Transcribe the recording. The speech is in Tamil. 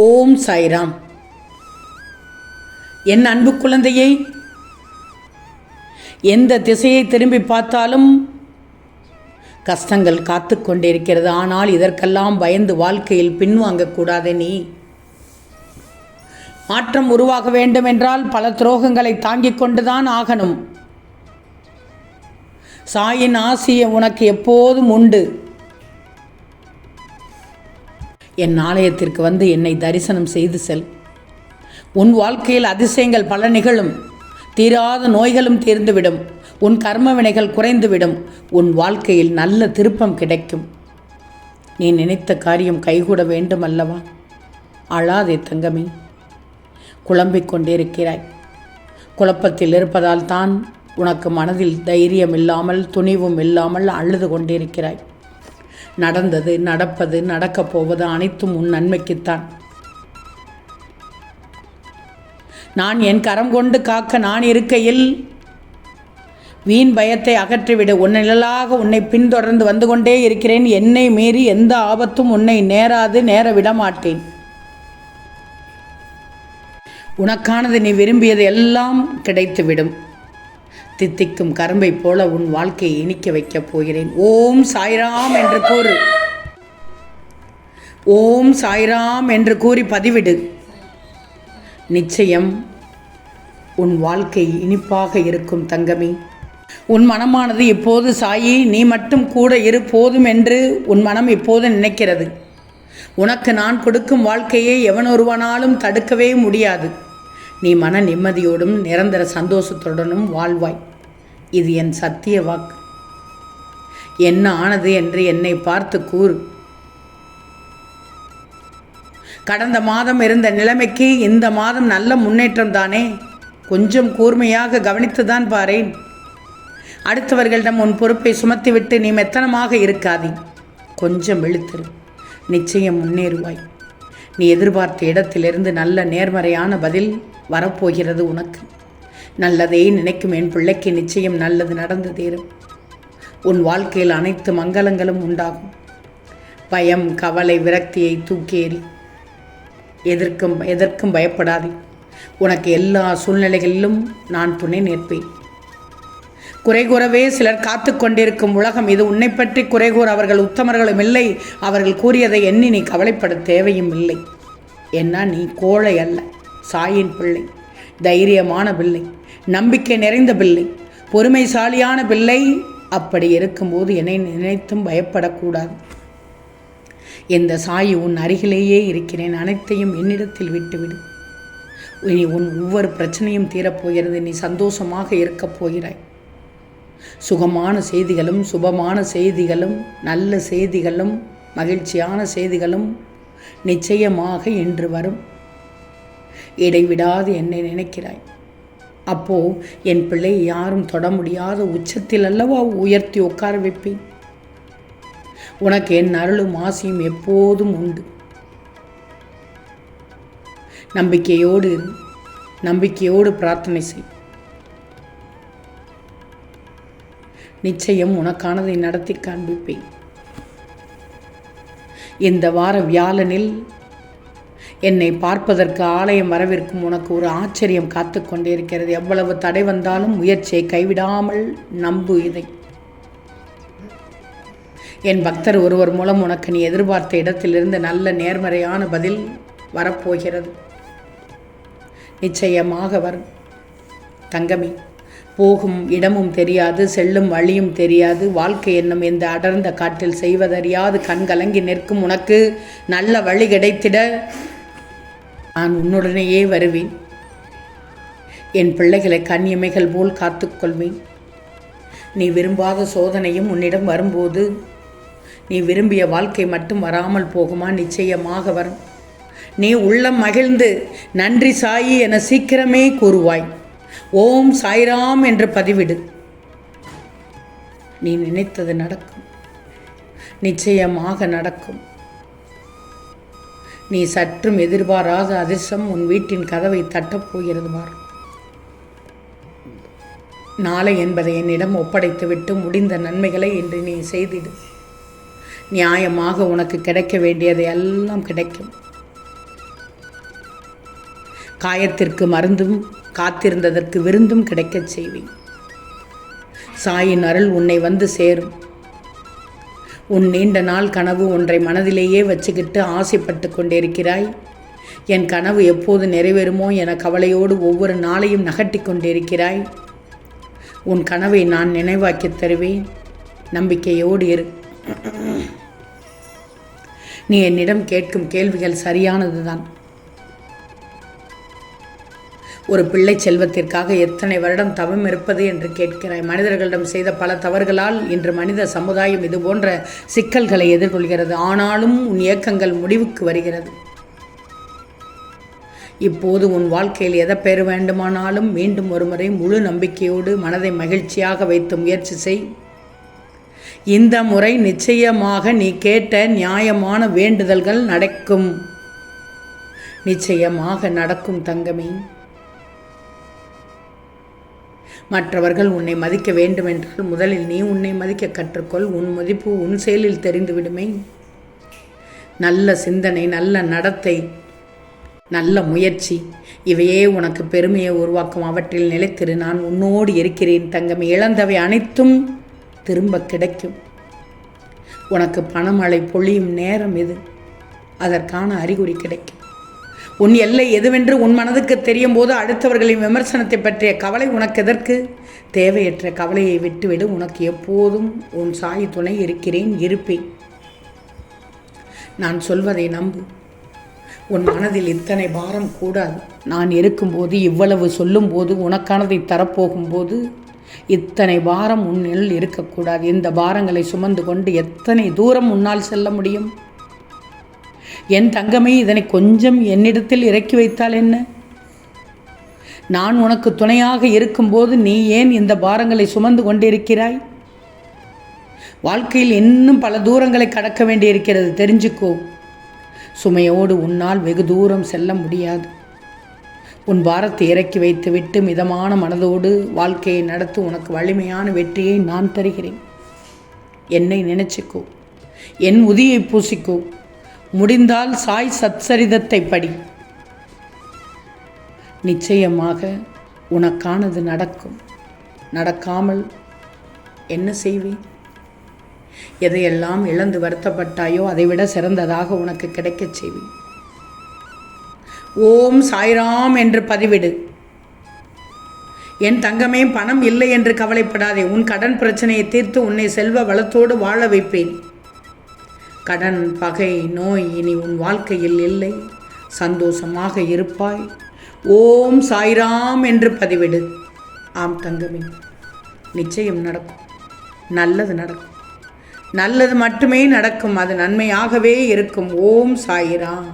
ஓம் சாய்ராம். என் அன்பு குழந்தையை எந்த திசையை திரும்பி பார்த்தாலும் கஷ்டங்கள் காத்து கொண்டிருக்கிறது. ஆனால் இதற்கெல்லாம் பயந்து வாழ்க்கையில் பின்வாங்கக்கூடாது நீ. மாற்றம் உருவாக வேண்டும் என்றால் பல துரோகங்களை தாங்கிக் கொண்டுதான் ஆகணும். சாயின் ஆசிய உனக்கு எப்போதும் உண்டு. என் ஆலயத்திற்கு வந்து என்னை தரிசனம் செய்து செல். உன் வாழ்க்கையில் அதிசயங்கள் பல நிகழும். தீராத நோய்களும் தீர்ந்துவிடும். உன் கர்ம வினைகள் குறைந்துவிடும். உன் வாழ்க்கையில் நல்ல திருப்பம் கிடைக்கும். நீ நினைத்த காரியம் கைகூட வேண்டும் அல்லவா அழாதே தங்கமே. குழம்பிக் கொண்டிருக்கிறாய். குழப்பத்தில் இருப்பதால் தான் உனக்கு மனதில் தைரியம் இல்லாமல் துணிவும் இல்லாமல் அழுது கொண்டிருக்கிறாய். நடந்தது நடப்பது நடக்கப் போவது அனைத்தும் உன் நன்மைக்குத்தான். நான் என் கரம் கொண்டு காக்க நான் இருக்கையில் வீண் பயத்தை அகற்றிவிடு. உன் நிழலாக உன்னை பின்தொடர்ந்து வந்து கொண்டே இருக்கிறேன். என்னை மீறி எந்த ஆபத்தும் உன்னை நேராது நேர விடமாட்டேன். உனக்கானது நீ விரும்பியது எல்லாம் கிடைத்துவிடும். தித்திக்கும் கரும்பைப் போல உன் வாழ்க்கையை இனிக்க வைக்கப் போகிறேன். ஓம் சாய்ராம் என்று கூறு. ஓம் சாய்ராம் என்று கூறி பதிவிடு. நிச்சயம் உன் வாழ்க்கை இனிப்பாக இருக்கும் தங்கமே. உன் மனமானது இப்போது சாயி? நீ மட்டும் கூட இரு போதும் என்று உன் மனம் இப்போது நினைக்கிறது? உனக்கு நான் கொடுக்கும் வாழ்க்கையை எவனொருவனாலும் தடுக்கவே முடியாது. நீ மன நிம்மதியோடும் நிரந்தர சந்தோஷத்துடனும் வாழ்வாய். இது என் சத்திய வாக்கு. என்ன ஆனது என்று என்னை பார்த்து கூறு. கடந்த மாதம் இருந்த நிலைமைக்கு இந்த மாதம் நல்ல முன்னேற்றம் தானே? கொஞ்சம் கூர்மையாக கவனித்துதான் பாரேன். அடுத்தவர்களிடம் உன் பொறுப்பை சுமத்திவிட்டு நீ மெத்தனமாக இருக்காதே. கொஞ்சம் விழுத்திரு நிச்சயம் முன்னேறுவாய். நீ எதிர்பார்த்த இடத்திலிருந்து நல்ல நேர்மறையான பதில் வரப்போகிறது உனக்கு. நல்லதே நினைக்கும் என் பிள்ளைக்கு நிச்சயம் நல்லது நடந்து தீரும். உன் வாழ்க்கையில் அனைத்து மங்களங்களும் உண்டாகும். பயம் கவலை விரக்தியை தூக்கேறி. எதற்கும் எதற்கும் பயப்படாதே. உனக்கு எல்லா சூழ்நிலைகளிலும் நான் துணை நிற்பேன். குறை கூறவே சிலர் காத்து கொண்டிருக்கும் உலகம் இது உன்னை பற்றி குறை கூற அவர்கள் உத்தமர்களும் இல்லை. அவர்கள் கூறியதை எண்ணி நீ கவலைப்பட தேவையும் இல்லை. ஏன்னா நீ கோழை அல்ல சாயின் பிள்ளை தைரியமான பிள்ளை. நம்பிக்கை நிறைந்த பிள்ளை. பொறுமைசாலியான பிள்ளை அப்படி இருக்கும்போது என்னை நினைத்தும் பயப்படக்கூடாது. இந்த சாயி உன் அருகிலேயே இருக்கிறேன். அனைத்தையும் என்னிடத்தில் விட்டுவிடு. இனி உன் ஒவ்வொரு பிரச்சனையும் தீரப்போகிறது. நீ சந்தோஷமாக இருக்கப் போகிறாய். சுகமான செய்திகளும் சுபமான செய்திகளும் நல்ல செய்திகளும் மகிழ்ச்சியான செய்திகளும் நிச்சயமாக இன்று வரும். இடைவிடாது என்னை நினைக்கிறாய். அப்போ என் பிள்ளை யாரும் தொட முடியாத உச்சத்தில் அல்லவா உயர்த்தி உட்கார வைப்பேன். உனக்கு என் அருளும் ஆசையும் எப்போதும் உண்டு. நம்பிக்கையோடு நம்பிக்கையோடு பிரார்த்தனை செய். நிச்சயம் உனக்கானதை நடத்தி காண்பிப்பேன். இந்த வார வியாழனில் என்னை பார்ப்பதற்கு ஆலயம் வரவிருக்கும் உனக்கு ஒரு ஆச்சரியம் காத்து கொண்டிருக்கிறது எவ்வளவு தடை வந்தாலும் முயற்சியை கைவிடாமல் நம்பு இதை. என் பக்தர் ஒருவர் மூலம் உனக்கு நீ எதிர்பார்த்த இடத்திலிருந்து நல்ல நேர்மறையான பதில் வரப்போகிறது. நிச்சயமாக வரும் தங்கமே போகும் இடமும் தெரியாது செல்லும் வழியும் தெரியாது. வாழ்க்கை என்னும் இந்த அடர்ந்த காட்டில் செய்வதறியாது. கண்கலங்கி நிற்கும் உனக்கு நல்ல வழி கிடைத்திட நான் உன்னுடனேயே வருவேன். என் பிள்ளைகளை கண்ணியமைகள் போல் காத்துக்கொள்வேன். நீ விரும்பாத சோதனையும் உன்னிடம் வரும்போது நீ விரும்பிய வாழ்க்கை மட்டும் வராமல் போகுமா? நிச்சயமாக வரும். நீ உள்ளம் மகிழ்ந்து நன்றி சாயி என சீக்கிரமே கூறுவாய். ஓம் சாய்ராம் என்று பதிவிடு. நீ நினைத்தது நடக்கும். நிச்சயமாக நடக்கும். நீ சற்றும் எதிர்பாராத அதிர்ஷ்டம் உன் வீட்டின் கதவை தட்டப் போகிறது பார். நாளை என்பதை என்னிடம் ஒப்படைத்துவிட்டு முடிந்த நன்மைகளை இன்று நீ செய்திடு. நியாயமாக உனக்கு கிடைக்க வேண்டியதை எல்லாம் கிடைக்கும். காயத்திற்கு மருந்தும் காத்திருந்ததற்கு விருந்தும் கிடைக்கச் செய்வேன். சாயின் அருள் உன்னை வந்து சேரும். உன் நீண்ட நாள் கனவு ஒன்றை மனதிலேயே வச்சுக்கிட்டு ஆசைப்பட்டு கொண்டிருக்கிறாய். என் கனவு எப்போது நிறைவேறுமோ என கவலையோடு ஒவ்வொரு நாளையும் நகட்டி கொண்டிருக்கிறாய். உன் கனவை நான் நினைவாக்கித் தருவேன். நம்பிக்கையோடு இரு. நீ என்னிடம் கேட்கும் கேள்விகள் சரியானதுதான். ஒரு பிள்ளை செல்வத்திற்காக எத்தனை வருடம் தவம் இருப்பது என்று கேட்கிறாய். மனிதர்களிடம் செய்த பல தவறுகளால் இன்று மனித சமுதாயம் இது போன்ற சிக்கல்களை எதிர்கொள்கிறது. ஆனாலும் உன் இயக்கங்கள் முடிவுக்கு வருகிறது. இப்போது உன் வாழ்க்கையில் எதை பெற வேண்டுமானாலும் மீண்டும் ஒருமுறை முழு நம்பிக்கையோடு மனதை மகிழ்ச்சியாக வைத்து முயற்சி செய். இந்த முறை நிச்சயமாக நீ கேட்ட நியாயமான வேண்டுதல்கள் நடக்கும். நிச்சயமாக நடக்கும் தங்கமே. மற்றவர்கள் உன்னை மதிக்க வேண்டுமென்றால் முதலில் நீ உன்னை மதிக்க கற்றுக்கொள். உன் மதிப்பு உன் செயலில் தெரிந்துவிடுமே நல்ல சிந்தனை நல்ல நடத்தை நல்ல முயற்சி இவையே உனக்கு பெருமையை உருவாக்கும். அவற்றில் நிலைத்திரு நான் உன்னோடு இருக்கிறேன் தங்கம். இழந்தவை அனைத்தும் திரும்ப கிடைக்கும். உனக்கு பணமழை பொழியும் நேரம் இது. அதற்கான அறிகுறி கிடைக்கும். உன் எல்லை எதுவென்று உன் மனதுக்கு தெரியும் போது அடுத்தவர்களின் விமர்சனத்தை பற்றிய கவலை உனக்கு எதற்கு? தேவையற்ற கவலையை விட்டுவிடு உனக்கு எப்போதும் உன் சாய் துணை இருக்கிறேன் இருப்பேன். நான் சொல்வதை நம்பு. உன் மனதில் இத்தனை பாரம் கூடாது. நான் இருக்கும்போது இவ்வளவு சொல்லும்போது உனக்கானதை தரப்போகும்போது இத்தனை பாரம் உன்னில் இருக்கக்கூடாது. இந்த பாரங்களை சுமந்து கொண்டு எத்தனை தூரம் உன்னால் செல்ல முடியும்? என் தங்கமே இதனை கொஞ்சம் என்னிடத்தில் இறக்கி வைத்தால் என்ன? நான் உனக்கு துணையாக இருக்கும்போது நீ ஏன் இந்த பாரங்களை சுமந்து கொண்டிருக்கிறாய்? வாழ்க்கையில் இன்னும் பல தூரங்களை கடக்க வேண்டியிருக்கிறது தெரிஞ்சுக்கோ. சுமையோடு உன்னால் வெகு தூரம் செல்ல முடியாது. உன் பாரத்தை இறக்கி வைத்துவிட்டு மிதமான மனதோடு வாழ்க்கையை நடத்து உனக்கு வலிமையான வெற்றியை நான் தருகிறேன். என்னை நினைச்சுக்கோ. என் உதியை பூசிக்கோ. முடிந்தால் சாய் சத்சரிதத்தை படி. நிச்சயமாக உனக்கானது நடக்கும். நடக்காமல் என்ன செய்வேன்? எதையெல்லாம் இழந்து வருத்தப்பட்டாயோ அதைவிட சிறந்ததாக உனக்கு கிடைக்கச் செய்வேன். ஓம் சாய்ராம் என்று பதிவிடு. என் தங்கமே பணம் இல்லை என்று கவலைப்படாதே. உன் கடன் பிரச்சனையை தீர்த்து உன்னை செல்வ வளத்தோடு வாழ வைப்பேன். கடன் பகை நோய் இனி உன் வாழ்க்கையில் இல்லை. சந்தோஷமாக இருப்பாய். ஓம் சாய்ராம் என்று பதிவிடு. ஆம் தங்கமே நிச்சயம் நடக்கும். நல்லது நடக்கும். நல்லது மட்டுமே நடக்கும். அது நன்மையாகவே இருக்கும். ஓம் சாய்ராம்.